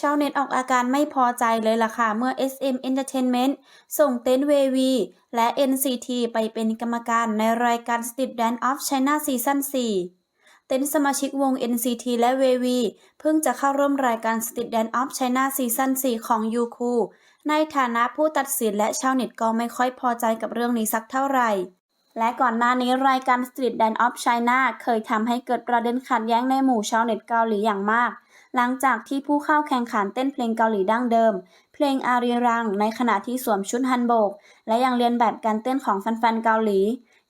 ชาวเน็ตออกอาการไม่พอใจเลยล่ะค่ะ เมื่อ SM Entertainment ส่งเต็นท์เววีและ NCT ไปเป็นกรรมการในรายการ Street Dance of China ซีซั่น4เต็นสมาชิกวง NCT และเววีเพิ่งจะเข้าร่วมรายการ Street Dance of China ซีซั่น4ของ Youku ในฐานะผู้ตัดสินและชาวเน็ตก็ไม่ค่อยพอใจกับเรื่องนี้สักเท่าไหร่และก่อนหน้านี้รายการ Street Dance of China เคยทำให้เกิดประเด็นขัดแย้งในหมู่ชาวเน็ตเกาหลีอย่างมาก หลังจากที่ผู้เข้าแข่งขันเต้นเพลงเกาหลีดั้งเดิม เพลงอารีรัง ในขณะที่สวมชุดฮันโบก และยังเรียนแบบการเต้นของแฟนๆเกาหลี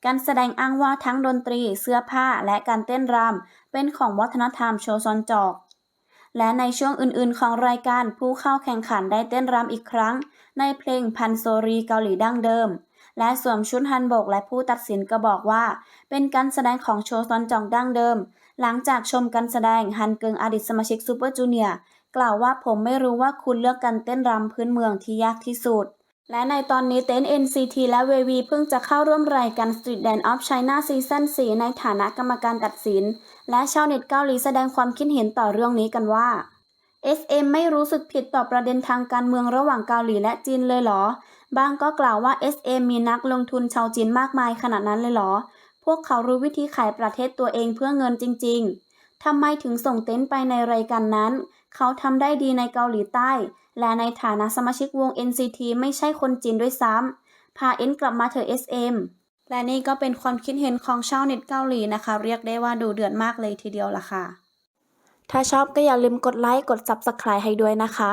การแสดงอ้างว่าทั้งดนตรี เสื้อผ้าและการเต้นรำเป็นของวัฒนธรรมโชซอนจอก และในช่วงอื่นๆ ของรายการผู้เข้าแข่งขันได้เต้นรำอีกครั้ง ในเพลงพันโซรีเกาหลีดั้งเดิม และสวมชุดฮันบกและผู้ตัดสินก็บอกว่า เป็นการแสดงของโชซอนจองดั้งเดิม หลังจากชมการแสดงฮันเกิงอดีตสมาชิกซูเปอร์จูเนียร์กล่าวว่าผมไม่รู้ว่าคุณเลือกการเต้นรำพื้นเมืองที่ยากที่สุด และในตอนนี้เต้น NCT และเววีเพิ่งจะเข้าร่วมรายการ Street Dance of China ซีซั่น4ในฐานะกรรมการตัดสิน และชาวเน็ตเกาหลีแสดงความคิดเห็นต่อเรื่องนี้กันว่า SM ไม่รู้สึกผิดต่อประเด็นทางการเมืองระหว่างเกาหลีและจีนเลยเหรอ บางก็กล่าวว่า SM มีนักลงทุนชาวจีนมากมายขนาดนั้นเลยเหรอ พวกเขารู้วิธีขายประเทศตัวเองเพื่อเงินจริง ๆ ทำไมถึงส่งเต็นท์ไปในรายการนั้น เขาทำได้ดีในเกาหลีใต้ และในฐานะสมาชิกวง NCT ไม่ใช่คนจีนด้วยซ้ำ พาเอ็นกลับมาเถอะ SM และนี่ก็เป็นความคิดเห็นของชาวเน็ตเกาหลีนะคะ เรียกได้ว่าดูเดือดมากเลยทีเดียวล่ะค่ะ ถ้าชอบก็อย่าลืมกดไลค์ กด Subscribe ให้ด้วยนะคะ